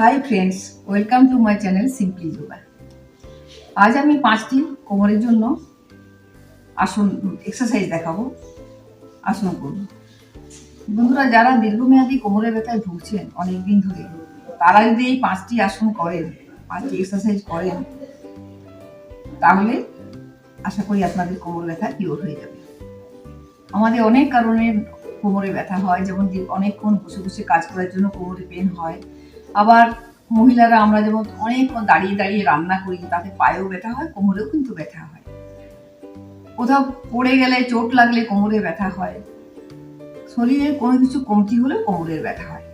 Hi friends welcome to my channel simply yoga আজ আমি পাঁচটি কোমরের জন্য আসন এক্সারসাইজ দেখাবো, আসন করব। বন্ধুরা, যারা দীর্ঘমেয়াদী কোমরের ব্যথায় ভুগছেন অনেক দিন ধরে, তারা যদি এই পাঁচটি আসন করেন, পাঁচটি এক্সারসাইজ করেন, তাহলে আশা করি আপনাদের কোমর ব্যথা কিওর হয়ে যাবে। আমাদের অনেক কারণে কোমরে ব্যথা হয়, যেমন অনেকক্ষণ বসে বসে কাজ করার জন্য কোমরে পেন হয়। আবার মহিলারা আমরা যেমন অনেকক্ষণ দাঁড়িয়ে দাঁড়িয়ে রান্না করি, তাতে পায়েও ব্যথা হয়, কোমরেও কিন্তু ব্যথা হয়। কোথাও পড়ে গেলে, চোট লাগলে কোমরে ব্যথা হয়। শরীরের কোনো কিছু কমতি হলে কোমরের ব্যথা হয়।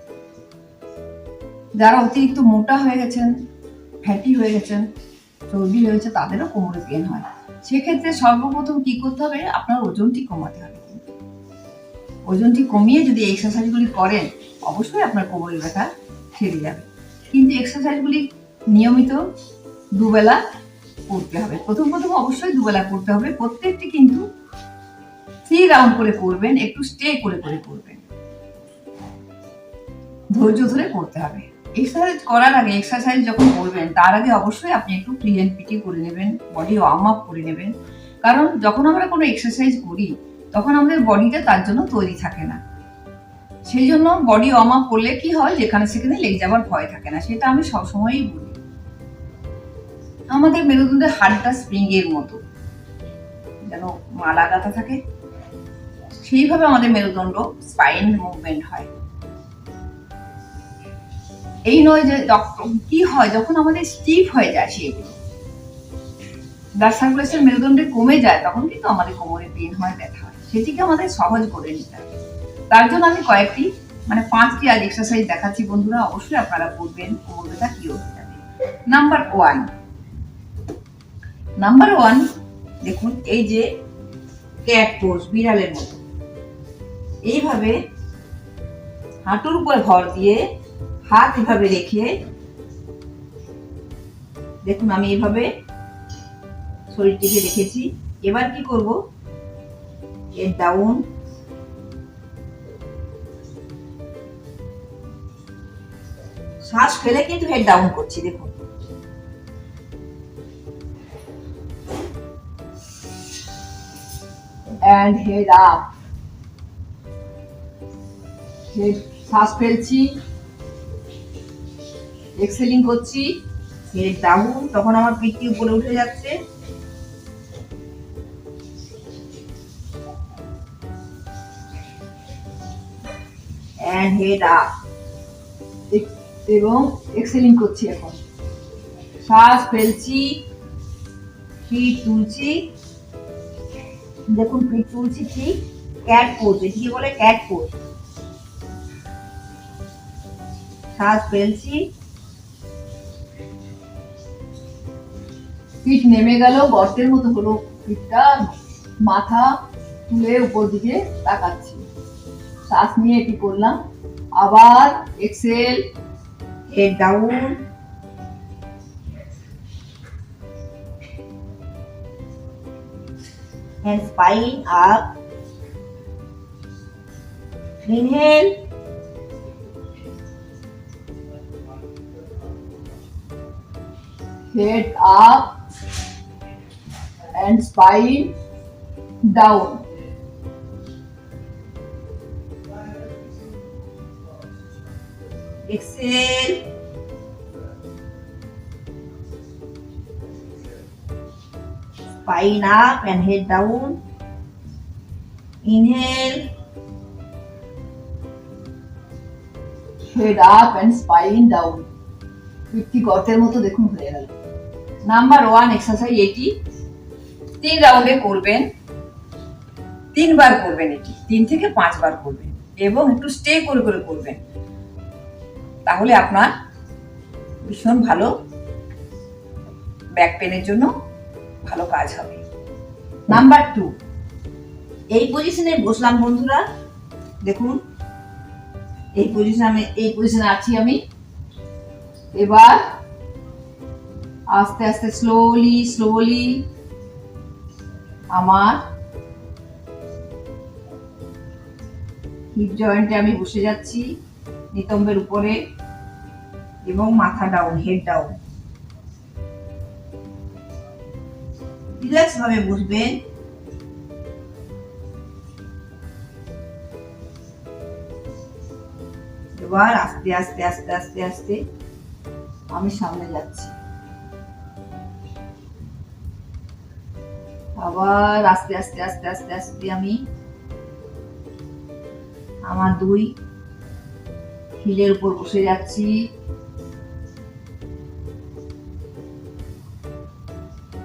যারা অতিরিক্ত মোটা হয়ে গেছেন, ফ্যাটি হয়ে গেছেন, চর্বি হয়েছে তাদেরও কোমরে পেন হয়। সেক্ষেত্রে সর্বপ্রথম কি করতে হবে? আপনার ওজনটি কমাতে হবে ওজনটি কমিয়ে যদি এক্সারসাইজগুলি করেন, অবশ্যই আপনার কোমরের ব্যথা সেরে যাবে কিন্তু এক্সারসাইজগুলি নিয়মিত দুবেলা করতে হবে। প্রথম প্রথম অবশ্যই দুবেলা করতে হবে। প্রত্যেকটি কিন্তু থ্রি রাউন্ড করে করবেন, একটু স্টে করে করে করবেন। ধৈর্য ধরে করতে হবে। এক্সারসাইজ করার আগে এক্সারসাইজ যখন করবেন, তার আগে অবশ্যই আপনি একটু ক্লিন অ্যান্ড পিটি করে নেবেন বডি ওয়ার্ম আপ করে নেবেন। কারণ যখন আমরা কোনো এক্সারসাইজ করি, তখন আমাদের বডিটা তার জন্য তৈরি থাকে না। সেই জন্য বডি ওয়ার্ম আপ করলে কি হয়? যেখানে সেখানে লেগে যাওয়ার ভয় থাকে না। সেটা আমি সবসময়ই বলি। আমাদের মেরুদণ্ডের হাড়টা স্প্রিং এর মতো। যেন মালা গাঁথা থাকে। সেইভাবে আমাদের মেরুদণ্ড স্পাইন মুভমেন্ট হয়। এই নয় যে কি হয়? যখন আমাদের স্টিফ হয়ে যায় সেগুলো ব্লাড সার্কুলেশন মেরুদণ্ডে কমে যায়, তখন কিন্তু আমাদের কোমরে পেন হয়, ব্যথা হয়। সেটিকে আমাদের সহজ করে নিতে হবে তার জন্য আমি কয়েকটি মানে পাঁচটি আজ এক্সারসাইজ দেখাচ্ছি বন্ধুরা, অবশ্যই আপনারা করবেন কোমর কি হয়ে যাবে নাম্বার ওয়ান নাম্বার ওয়ান দেখুন, এই যে ক্যাট পোজ বিড়ালের মতো। এইভাবে হাঁটুর উপর ভর দিয়ে হাত এভাবে রেখে, দেখুন, আমি এইভাবে শরীরটিকে রেখেছি। এবার কি করব? এর ডাউন শ্বাস ফেলে কিন্তু হেড ডাউন করছি, দেখুন। অ্যান্ড হেড আপ হেড শ্বাস ফেলছি। এক্সেলিং করছি। হেড ডাউন তখন আমার পিঠটি উপরে উঠে যাচ্ছে। অ্যান্ড হেড আপ এবং এক্সেলিং করছি এখন। শ্বাস ফেলছি পিঠ তুলছি। দেখুন পিঠ তুলছি ঠিক ক্যাট পোজ এটিকে বলে ক্যাট পোজ শ্বাস ফেলছি। পিঠ নেমে গেল, গর্তের মতো হলো পিঠটা মাথা তুলে উপর দিকে তাকাচ্ছি। শ্বাস নিয়ে এটি করলাম। আবার exhale head down. And spine up. Inhale. Head up. And spine down. Exhale. Spine up and head down. Inhale. Head up and spine down. পিঠটি গর্তের মতো দেখুন হয়ে গেল নাম্বার ওয়ান এক্সারসাইজ এটি তিন রাউন্ডে করবেন তিনবার করবেন এটি তিন থেকে পাঁচবার করবেন এবং একটু স্টে করে করে করবেন তাহলে আপনার ভীষণ ভালো ব্যাক পেনের জন্য ভালো কাজ হবে। নাম্বার টু এই পজিশনে বসলাম বন্ধুরা। দেখুন, এই পজিশনে আমি, এই পজিশনে আছি আমি। এবার আস্তে আস্তে স্লোলি স্লোলি আমার হিপ জয়েন্টে আমি বসে যাচ্ছি। নিতম্বের উপরে এবং মাথা ডাউন হেড ডাউন রিল্যাক্স ভাবে বসবেন। এবার আস্তে আস্তে আস্তে আস্তে আস্তে আমি সামনে যাচ্ছি। আবার আস্তে আস্তে আস্তে আস্তে আস্তে আমি আমার দুই হিলের উপর বসে যাচ্ছি।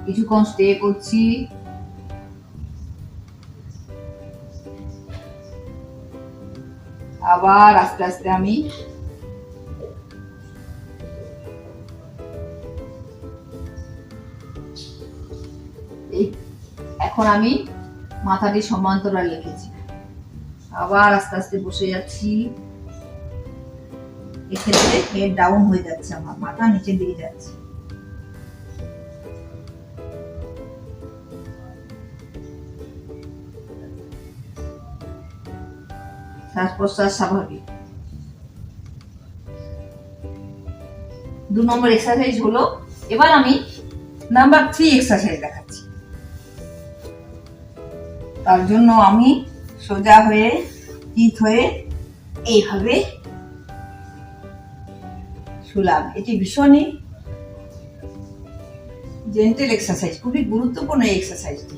কিছুক্ষণ স্টে করছি। আবার আস্তে আস্তে আমি এখন আমি মাথাটি সমান্তরাল রেখেছি। আবার আস্তে আস্তে বসে যাচ্ছি। এক্ষেত্রে হেড ডাউন হয়ে যাচ্ছে আমার মাথা, নিচের দিকে যাচ্ছে। দু নম্বর এক্সারসাইজ হলো, এবার আমি নাম্বার থ্রি এক্সারসাইজ দেখাচ্ছি। তার জন্য আমি সোজা হয়ে চিত হয়ে, এইভাবে শুলাম এটি ভীষণই জেন্টেল এক্সারসাইজ খুবই গুরুত্বপূর্ণ এই এক্সারসাইজটি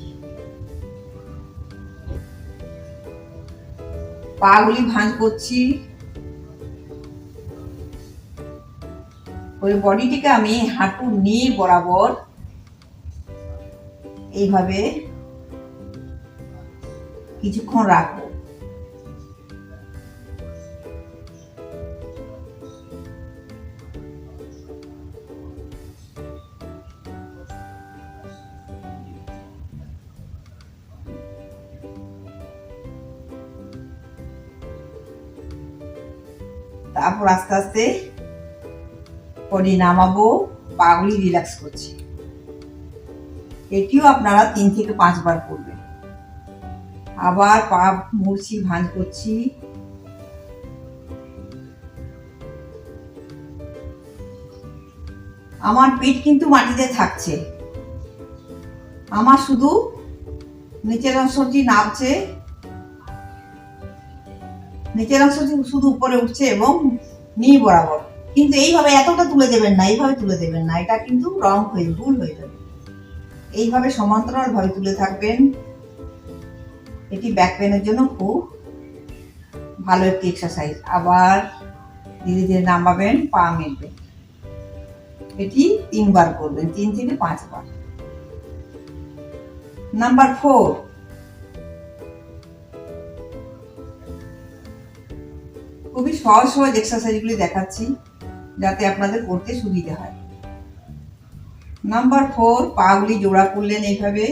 পাগুলি ভাঁজ করছি। ওই বডিটিকে আমি হাঁটু নিয়ে বরাবর এইভাবে কিছুক্ষণ রাখব। তারপর আস্তে আস্তে বডি নামাবো, পাগুলি রিল্যাক্স করছি। এটিও আপনারা তিন থেকে পাঁচবার করবেন। আবার পা মুড়ছি, ভাঁজ করছি। আমার পেট কিন্তু মাটিতে থাকছে। আমার শুধু নিচের অংশটি নামছে নিচের অংশটি শুধু উপরে উঠছে এবং নি বরাবর। কিন্তু এইভাবে এতটা তুলে দেবেন না, এইভাবে তুলে দেবেন না। এটা কিন্তু রং হয়ে ভুল হয়ে যাবে। এইভাবে সমান্তরাল ভাবে তুলে থাকবেন। এটি ব্যাক পেনের জন্য খুব ভালো একটি এক্সারসাইজ আবার ধীরে ধীরে নামাবেন, পা মেলবেন এটি তিনবার করবেন, তিন থেকে পাঁচবার। নাম্বার ফোর খুবই সহজ সহজ এক্সারসাইজগুলি দেখাচ্ছি, যাতে আপনাদের করতে সুবিধা হয়। নাম্বার ফোর পাগুলি জোড়া করলেন এইভাবে।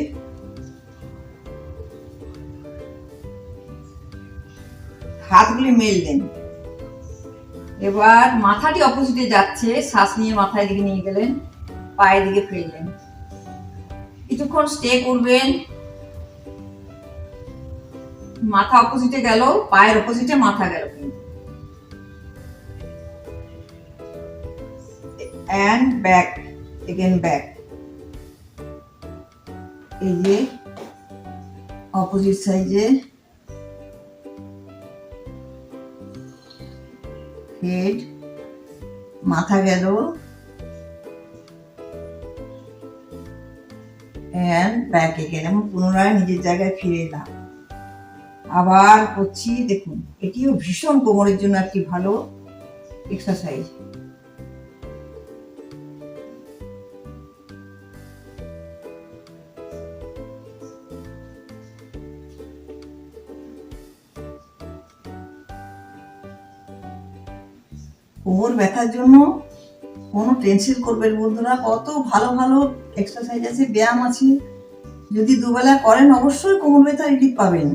হাতগুলি মেললেন। এবার মাথাটি অপোজিটে যাচ্ছে, শ্বাস নিয়ে মাথায় দিকে নিয়ে গেলেন, পায়ের দিকে ফেললেন কিছুক্ষণ স্টে করবেন। মাথা অপোজিটে গেল, পায়ের অপোজিটে মাথা গেল। And back, again back. এই যে অপোজিট সাইডে হেড মাথা গেল, and back again. এবং পুনরায় নিজের জায়গায় ফিরে এলাম। আবার করছি, দেখুন, এটিও ভীষণ কোমরের জন্য একটি ভালো এক্সারসাইজ কোমর ব্যথার জন্য কোনো টেনশন করবেন বন্ধুরা। কত ভালো ভালো এক্সারসাইজ আছে, ব্যায়াম আছে। যদি দুবেলা করেন, অবশ্যই কোমর ব্যথা রিলিফ পাবেন।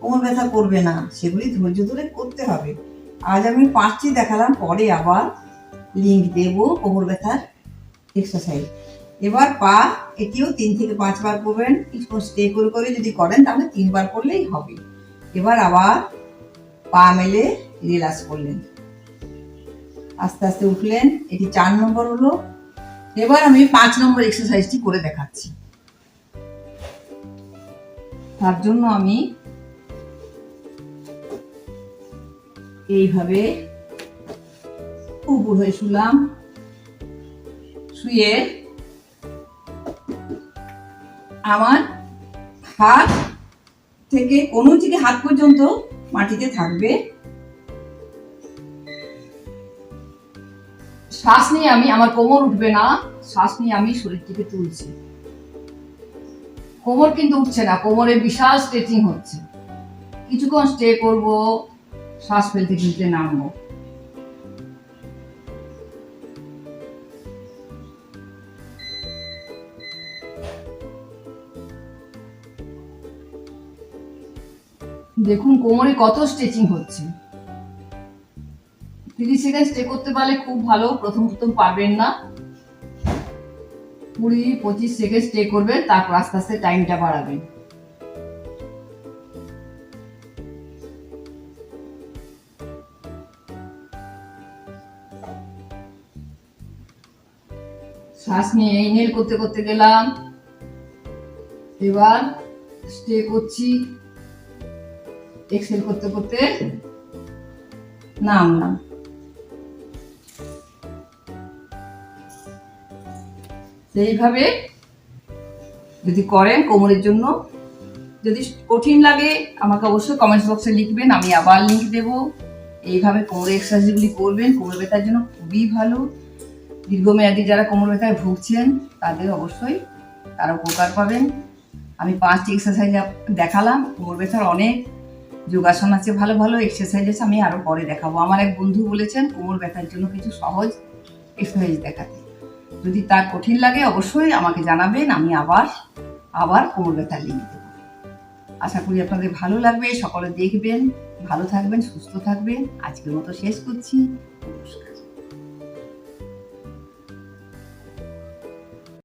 কোমর ব্যথা করবে না, সেগুলি ধৈর্য ধরে করতে হবে। আজ আমি পাঁচটি দেখালাম, পরে আবার লিঙ্ক দেব কোমর ব্যথার এক্সারসাইজ এবার পা এটিও তিন থেকে পাঁচবার করবেন কিছুক্ষণ স্টে করে করে যদি করেন, তাহলে তিনবার করলেই হবে। এবার আবার পা মেলে রিল্যাক্স করলেন। আস্তে আস্তে উঠলেন, এটি চার নম্বর হলো। এবার আমি পাঁচ নম্বর এক্সারসাইজটি করে দেখাচ্ছি। তার জন্য আমি এইভাবে উপর হয়ে শুলাম, শুয়ে আমার হাত থেকে কোনো থেকে হাত পর্যন্ত মাটিতে থাকবে। শ্বাস নিয়ে আমি, আমার কোমর উঠবে না। শ্বাস নিয়ে আমি শরীরটিকে তুলছি। কোমর কিন্তু উঠছে না, কোমরে বিশাল স্ট্রেচিং হচ্ছে। কিছুক্ষণ স্টে করব, শ্বাস ফেলতে ফেলতে নামবো। দেখুন, কোমরে কত স্ট্রেচিং হচ্ছে। তিরিশ সেকেন্ড স্টে করতে পারলে খুব ভালো। প্রথম প্রথম পারবেন না। কুড়ি পঁচিশ সেকেন্ড স্টে করবেন, তারপর আস্তে আস্তে টাইমটা বাড়াবেন। শ্বাস নিয়ে ইনহেল করতে করতে গেলাম। এবার স্টে করছি। এক্সেল করতে করতে নামলাম। সেইভাবে যদি করেন কোমরের জন্য, যদি কঠিন লাগে, আমাকে অবশ্যই কমেন্টস বক্সে লিখবেন, আমি আবার লিঙ্ক দেবো। এইভাবে কোমরের এক্সারসাইজগুলি করবেন, কোমর ব্যথার জন্য খুবই ভালো। দীর্ঘমেয়াদী যারা কোমর ব্যথায় ভুগছেন, তাদের অবশ্যই তারা উপকার পাবেন। আমি পাঁচটি এক্সারসাইজ দেখালাম, কোমর ব্যথার অনেক যোগাসন আছে, ভালো ভালো এক্সারসাইজ আছে, আমি আরও পরে দেখাবো। আমার এক বন্ধু বলেছেন, কোমর ব্যথার জন্য কিছু সহজ এক্সারসাইজ দেখাতে। যদি তা কঠিন লাগে, অবশ্যই আমাকে জানাবেন, আমি আবার আবার কোমর ব্যথা লিখে দেব আশা করি আপনাদের ভালো লাগবে, সকলে দেখবেন, ভালো থাকবেন, সুস্থ থাকবেন। আজকের মতো শেষ করছি।